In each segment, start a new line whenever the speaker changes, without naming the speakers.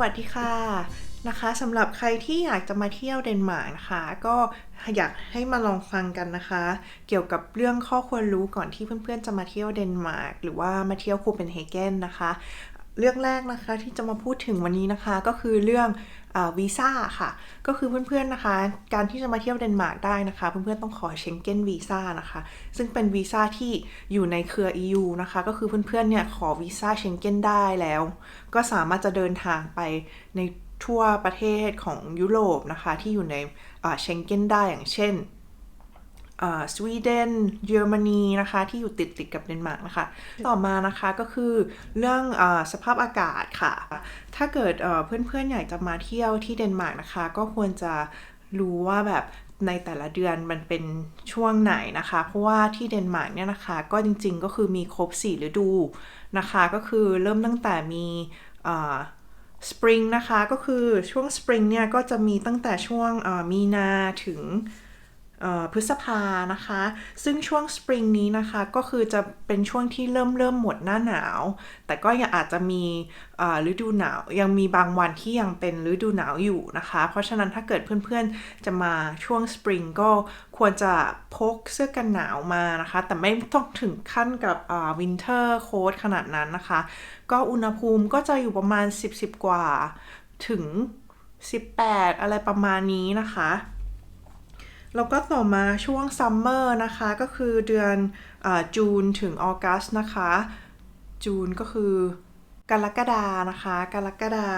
วัสดีค่ะนะคะสำหรับใครที่อยากจะมาเที่ยวเดนมาร์กนะคะ ก็อยากให้มาลองฟังกันนะคะ เกี่ยวกับเรื่องข้อควรรู้ก่อนที่เพื่อนๆจะมาเที่ยวเดนมาร์กหรือว่ามาเที่ยวโคเปนเฮเกนนะคะ เรื่องแรกนะคะที่จะมาพูดถึงวันนี้นะคะก็คือเรื่องวีซ่าค่ะ ก็คือเพื่อนๆนะคะ การที่จะมาเที่ยวเดนมาร์กได้นะคะ เพื่อนๆต้องขอเชงเก้นวีซ่านะคะ ซึ่งเป็นวีซ่าที่อยู่ในเครือ EU นะคะ ก็คือเพื่อนๆเนี่ยขอวีซ่าเชงเก้นได้แล้ว ก็สามารถจะเดินทางไปในทั่วประเทศของยุโรปนะคะ ที่อยู่ในเชงเก้นได้อย่างเช่น สวีเดนเยอรมนีนะคะที่อยู่ติดติดกับเดนมาร์กนะคะ ต่อมานะคะก็คือเรื่องอสภาพอากาศค่ะ ถ้าเกิดเพื่อนๆอยากจะมาเที่ยวที่เดนมาร์กนะคะ ก็ควรจะรู้ว่าแบบในแต่ละเดือนมันเป็นช่วงไหนนะคะ เพราะว่าที่เดนมาร์กเนี่ยนะคะก็จริงๆก็คือมีครบ4ฤดูนะคะ ก็คือเริ่มตั้งแต่มีสปริงนะคะ ก็คือช่วงสปริงเนี่ยก็จะมีตั้งแต่ช่วงมีนาถึง พฤษภานะคะ ซึ่งช่วงสปริงนี้นะคะก็คือจะเป็นช่วงที่เริ่มเริ่มหมดหน้าหนาว แต่ก็ยังอาจจะมีฤดูหนาว ยังมีบางวันที่ยังเป็นฤดูหนาวอยู่นะคะ เพราะฉะนั้นถ้าเกิดเพื่อนๆจะมาช่วงสปริงก็ควรจะพกเสื้อกันหนาวมานะคะ แต่ไม่ต้องถึงขั้นกับวินเทอร์โค้ทขนาดนั้นนะคะ ก็อุณหภูมิก็จะอยู่ประมาณ 10-10 กว่าถึง 18 อะไรประมาณนี้นะคะ แล้วก็ต่อมาช่วงซัมเมอร์นะคะก็คือเดือนอจูนถึงออกัสนะคะ จูนก็คือกรกฎานะคะ กรกฎา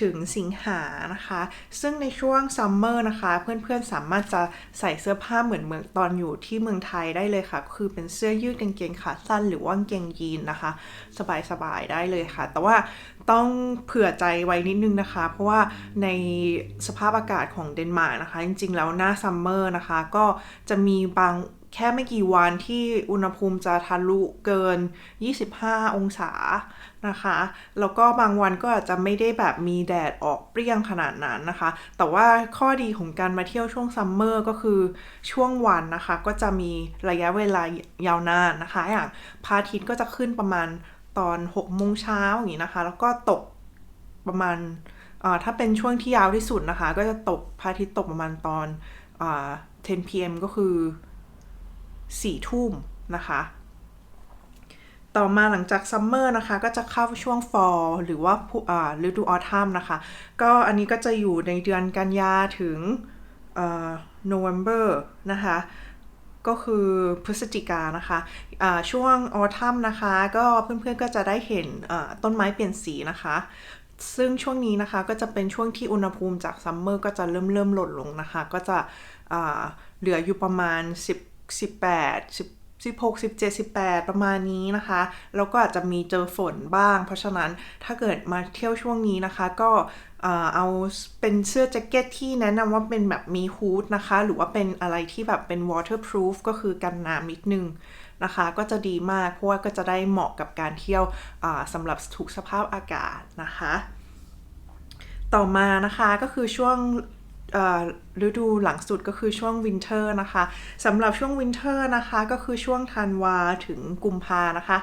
ถึงสิงหานะคะ ซึ่งในช่วงซัมเมอร์นะคะ เพื่อนๆสามารถจะใส่เสื้อผ้าเหมือนเมืองตอนอยู่ที่เมืองไทยได้เลยค่ะ คือเป็นเสื้อยืดกางเกงขาสั้นหรือว่ากางเกงยีนนะคะ สบายๆได้เลยค่ะ แต่ว่าต้องเผื่อใจไว้นิดนึงนะคะ เพราะว่าในสภาพอากาศของเดนมาร์กนะคะ จริงๆ แล้วหน้าซัมเมอร์นะคะ ก็จะมีบาง แค่ไม่กี่วันที่อุณหภูมิจะทะลุเกิน 25 องศานะคะ แล้วก็บางวันก็อาจจะไม่ได้แบบมีแดดออกเปรี้ยงขนาดนั้นนะคะ แต่ว่าข้อดีของการมาเที่ยวช่วงซัมเมอร์ก็คือช่วงวันนะคะ ก็จะมีระยะเวลายาวนานนะคะ อย่างพระอาทิตย์ก็จะขึ้นประมาณตอน6โมงเช้าอย่างนี้นะคะ แล้วก็ตกประมาณถ้าเป็นช่วงที่ยาวที่สุดนะคะ ก็จะตกพระอาทิตย์ตกประมาณตอน10 p.m. ก็คือ สี่ทุ่มนะคะ ต่อมาหลังจากซัมเมอร์นะคะ ก็จะเข้าช่วงฟอลหรือว่าฤดูออทัมนะคะ ก็อันนี้ก็จะอยู่ในเดือนกันยาถึงโนเวม ber นะคะ ก็คือพฤศจิกานะคะะช่วงออทัมนะคะ ก็เพื่อนๆก็จะได้เห็นต้นไม้เปลี่ยนสีนะคะ ซึ่งช่วงนี้นะคะก็จะเป็นช่วงที่อุณหภูมิจากซัมเมอร์ก็จะเริ่มเริ่มลดลงนะคะ ก็จะเหลืออยู่ประมาณ 10 18 16 17 18 ประมาณนี้นะคะ แล้วก็อาจจะมีเจอฝนบ้าง เพราะฉะนั้นถ้าเกิดมาเที่ยวช่วงนี้นะคะ ก็เอาเป็นเสื้อแจ็คเก็ตที่แนะนำว่าเป็นแบบมีฮูดนะคะ หรือว่าเป็นอะไรที่แบบเป็น waterproof ก็คือกันน้ำนิดนึงนะคะ ก็จะดีมากเพราะว่าก็จะได้เหมาะกับการเที่ยวสำหรับทุกสภาพอากาศนะคะ ต่อมานะคะก็คือช่วง ฤดูหลังสุดก็คือช่วงวินเทอร์นะคะสำหรับช่วงวินเทอร์นะคะ ก็คือช่วงธันวาถึงกุมภานะคะ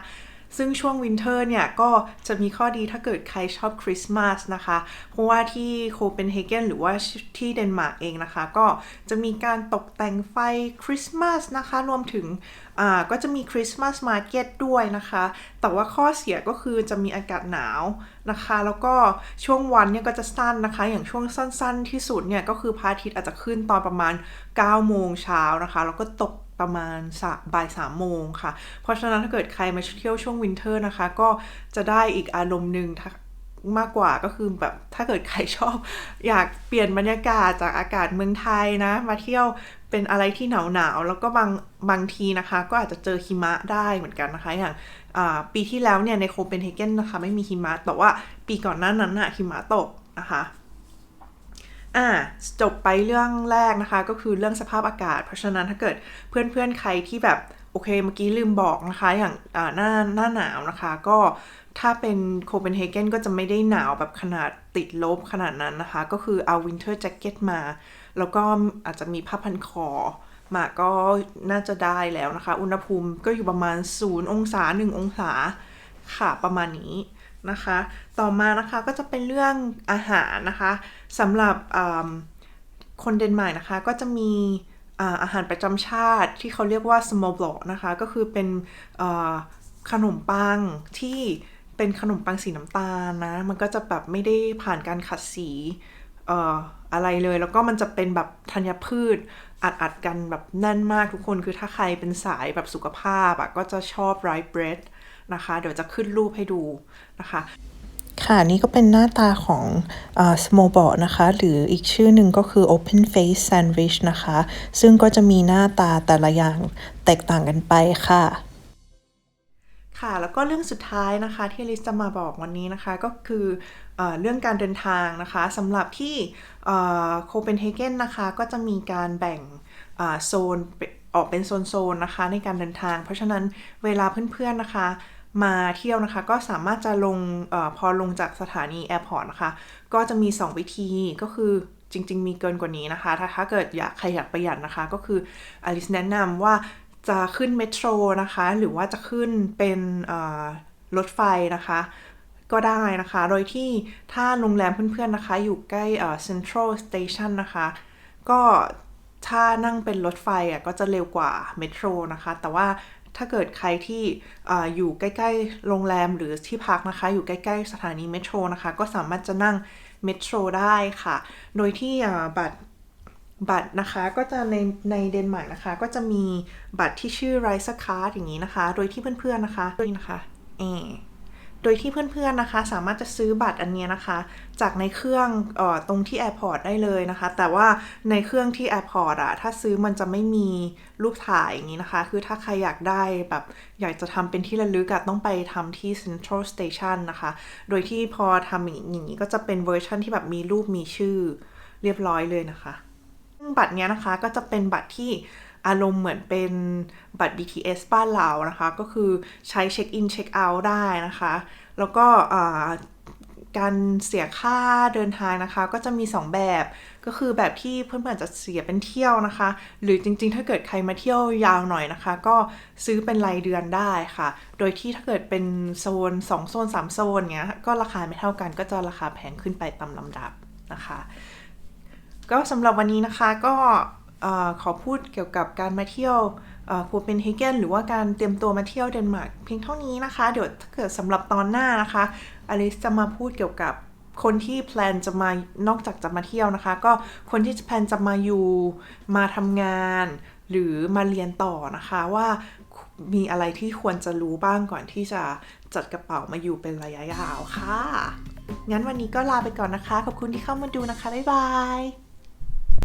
ซึ่งช่วงวินเทอร์เนี่ย ก็จะมีข้อดีถ้าเกิดใครชอบคริสต์มาสนะคะ เพราะว่าที่โคเปนเฮเกนหรือว่าที่เดนมาร์กเองนะคะ ก็จะมีการตกแต่งไฟคริสต์มาสนะคะ รวมถึงก็จะมีคริสต์มาสมาร์เก็ตด้วยนะคะ แต่ว่าข้อเสียก็คือจะมีอากาศหนาวนะคะ แล้วก็ช่วงวันเนี่ยก็จะสั้นนะคะ อย่างช่วงสั้นๆที่สุดเนี่ย ก็คือพระอาทิตย์อาจจะขึ้นตอนประมาณ9โมงเช้านะคะ แล้วก็ตก ประมาณบ่ายสามโมงค่ะ เพราะฉะนั้นถ้าเกิดใครมาเที่ยวช่วงวินเทอร์นะคะ ก็จะได้อีกอารมณ์หนึ่งมากกว่าก็คือแบบถ้าเกิดใครชอบ อยากเปลี่ยนบรรยากาศจากอากาศเมืองไทยนะ มาเที่ยวเป็นอะไรที่หนาวหนาวแล้วก็บางบางทีนะคะ ก็อาจจะเจอหิมะได้เหมือนกันนะคะอย่างปีที่แล้วเนี่ยในโคเปนเฮเกนนะคะ ไม่มีหิมะแต่ว่าปีก่อนหน้านั้นอะหิมะตกนะคะ อ่าจบไปเรื่องแรกนะคะ ก็คือเรื่องสภาพอากาศ เพราะฉะนั้นถ้าเกิดเพื่อนๆใครที่แบบโอเคเมื่อกี้ลืมบอกนะคะ อย่างหน้าหน้าหนาวนะคะ ก็ถ้าเป็นโคเปนเฮเกนก็จะไม่ได้หนาวแบบขนาดติดลบขนาดนั้นนะคะ ก็คือเอาวินเทอร์แจ็คเก็ตมา แล้วก็อาจจะมีผ้าพันคอมาก็น่าจะได้แล้วนะคะ อุณหภูมิก็อยู่ประมาณ 0 องศา 1 องศาค่ะประมาณนี้ นะคะ ต่อมานะคะก็จะเป็นเรื่องอาหารนะคะสำหรับคนเดนมาร์กนะคะก็จะมีอาหารประจำชาติที่เขาเรียกว่า small block นะคะ ก็คือเป็นขนมปังที่เป็นขนมปังสีน้ำตาลนะ มันก็จะแบบไม่ได้ผ่านการขัดสีอะไรเลย แล้วก็มันจะเป็นแบบธัญพืชอัดๆกันแบบแน่นมากทุกคน คือถ้าใครเป็นสายแบบสุขภาพอะก็จะชอบ rice bread นะคะ เดี๋ยวจะขึ้นรูปให้ดูนะคะ ค่ะนี่ก็เป็นหน้าตาของอ่า small b o t นะคะ หรืออีกชื่อหนึ่งก็คือ open face sandwich นะคะ ซึ่งก็จะมีหน้าตาแต่ละอย่างแตกต่างกันไปค่ะค่ะแล้วก็เรื่องสุดท้ายนะคะที่ลิซจะมาบอกวันนี้นะคะก็คือเออเรื่องการเดินทางนะคะสำหรับที่โคเปนเฮเกนนะคะก็จะมีการแบ่งอ่าโซนเป็นออกเป็นโซนๆนะคะในการเดินทาง เพราะฉะนั้นเวลาเพื่อนๆนะคะ มาเที่ยวนะคะ ก็สามารถจะลงอพอลงจากสถานีแอร์พอร์ตนะคะ ก็จะมี 2 วิธีก็คือจริง ๆ มีเกินกว่านี้นะคะ ถ้าถ้าเกิดอยากใครอยากประหยัดนะคะ ก็คืออลิสแนะนำว่าจะขึ้นเมโทรนะคะ หรือว่าจะขึ้นเป็นรถไฟนะคะ ก็ได้นะคะ โดยที่ถ้าโรงแรมเพื่อนๆนะคะ อยู่ใกล้เอ่อ Central Station นะคะ ก็ถ้านั่งเป็นรถไฟอะก็จะเร็วกว่าเมโทรนะคะ แต่ว่า ถ้าเกิดใครที่ออยู่ใกล้ๆโรงแรมหรือที่พักนะคะ อยู่ใกล้ๆสถานีเมโทรนะคะ ก็สามารถจะนั่งเมโทรได้ค่ะ โดยที่บัตรบัตรนะคะก็จะในในเดนมาร์กนะคะ ก็จะมีบัตรที่ชื่อไรซ์คาร์ดอย่างนี้นะคะ โดยที่เพื่อนๆนะคะด้วยนะคะเอ โดยที่เพื่อนๆนะคะ สามารถจะซื้อบัตรอันนี้นะคะ จากในเครื่องออตรงที่แอร์พอร์ตได้เลยนะคะ แต่ว่าในเครื่องที่แอร์พอร์ตอะถ้าซื้อมันจะไม่มีรูปถ่ายอย่างนี้นะคะ คือถ้าใครอยากได้แบบอยากจะทำเป็นที่ระลึกอะต้องไปทำที่ Central Station นะคะ โดยที่พอทำอย่างนี้ก็จะเป็นเวอร์ชันที่แบบมีรูปมีชื่อเรียบร้อยเลยนะคะ บัตรเนี้ยนะคะก็จะเป็นบัตรที่ อารมณ์เหมือนเป็นบัตร BTS บ้านเรานะคะ ก็คือใช้เช็คอินเช็คเอาท์ได้นะคะ แล้วก็การเสียค่าเดินทางนะคะ ก็จะมี 2 แบบก็คือแบบที่เพื่อนๆจะเสียเป็นเที่ยวนะคะ หรือจริงๆ ถ้าเกิดใครมาเที่ยวยาวหน่อยนะคะ ก็ซื้อเป็นรายเดือนได้ค่ะ โดยที่ถ้าเกิดเป็นโซน 2 โซน 3 โซนเงี้ยก็ราคาไม่เท่ากันก็จะราคาแพงขึ้นไปตามลำดับนะคะ ก็สำหรับวันนี้นะคะก็ อขอพูดเกี่ยวกับการมาเที่ยวโคเปนเฮเกนหรือว่าการเตรียมตัวมาเที่ยวเดนมาร์กเพียงเท่านี้นะคะ เดี๋ยวถ้าเกิดสำหรับตอนหน้านะคะอลิสจะมาพูดเกี่ยวกับคนที่แพลนจะมานอกจากจะมาเที่ยวนะคะ ก็คนที่แพลนจะมาอยู่มาทำงาน หรือมาเรียนต่อนะคะว่ามีอะไรที่ควรจะรู้บ้างก่อนที่จะจัดกระเป๋ามาอยู่เป็นระยะยาวค่ะ งั้นวันนี้ก็ลาไปก่อนนะคะ ขอบคุณที่เข้ามาดูนะคะ บ๊ายบาย